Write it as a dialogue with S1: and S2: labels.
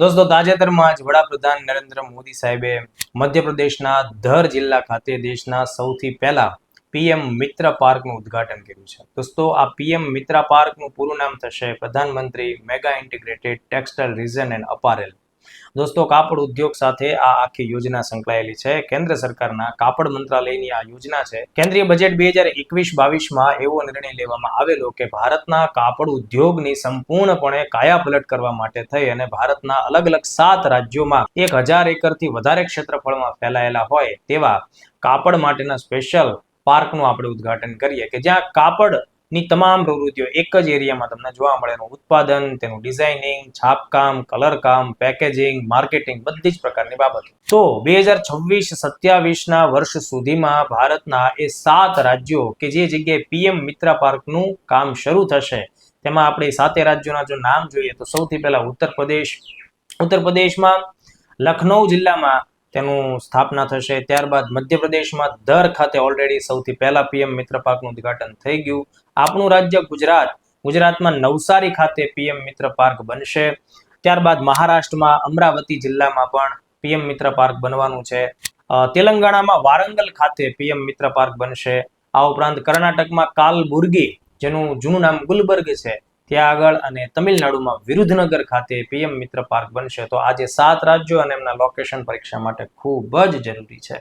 S1: દોસ્તો, તાજેતરમાં જ વડાપ્રધાન નરેન્દ્ર મોદી સાહેબે મધ્યપ્રદેશના ધર જિલ્લા ખાતે દેશના સૌથી પહેલા પીએમ મિત્ર પાર્કનું ઉદ્ઘાટન કર્યું છે. દોસ્તો, આ પીએમ મિત્ર પાર્કનું પૂરું નામ થશે પ્રધાનમંત્રી mega integrated textile region and apparel. દોસ્તો, કાપડ ઉદ્યોગ સાથે આ આખી યોજના સંકળાયેલી છે. કેન્દ્ર સરકારના કાપડ મંત્રાલયની આ યોજના છે. કેન્દ્રીય બજેટ બે હજાર એકવીસ બાવીસમાં એવો નિર્ણય લેવામાં આવેલો કે ભારતના કાપડ ઉદ્યોગની સંપૂર્ણપણે કાયાપલટ કરવા માટે થઈ અને ભારતના અલગ અલગ સાત રાજ્યોમાં એક હજાર એકરથી વધારે ક્ષેત્રફળમાં ફેલાયેલા હોય તેવા કાપડ માટેના સ્પેશિયલ પાર્કનું આપણે ઉદ્ઘાટન કરીએ કે જ્યાં કાપડની તમામ પ્રવૃત્તિઓ એક જ એરિયામાં તમને જોવા મળે એનું ઉત્પાદન, તેનું ડિઝાઇનિંગ છાપકામ, કલરકામ પેકેજિંગ માર્કેટિંગ બધી જ પ્રકારની બાબતો. તો બે હજાર છવ્વીસ સત્યાવીસના વર્ષ સુધીમાં ભારતના એ સાત રાજ્યો કે જે જગ્યાએ પીએમ મિત્રા પાર્કનું કામ શરૂ થશે, તેમાં આપણે સાતે રાજ્યોના જો નામ જોઈએ તો સૌથી પહેલા ઉત્તર પ્રદેશ. ઉત્તર પ્રદેશમાં લખનૌ જિલ્લામાં તેનું સ્થાપના થશે. ત્યારબાદ મધ્યપ્રદેશમાં દર ખાતે ઓલરેડી સૌથી પહેલા પીએમ મિત્ર પાર્કનું ઉદઘાટન થઈ ગયું. આપણું રાજ્ય ગુજરાત. ગુજરાતમાં નવસારી ખાતે પીએમ મિત્ર પાર્ક બનશે. ત્યારબાદ મહારાષ્ટ્રમાં અમરાવતી જિલ્લામાં પણ પીએમ મિત્ર પાર્ક બનવાનું છે. તેલંગાણામાં વારંગલ ખાતે પીએમ મિત્ર પાર્ક બનશે. આ ઉપરાંત કર્ણાટકમાં કાલબુર્ગી, જેનું જૂનું નામ ગુલબર્ગ છે. ત્યાં આગળ અને તમિલનાડુમાં વિરુદ્ધનગર ખાતે પીએમ મિત્ર પાર્ક બનશે. તો આજે સાત રાજ્યો અને એમના લોકેશન પરીક્ષા માટે ખૂબ જ જરૂરી છે.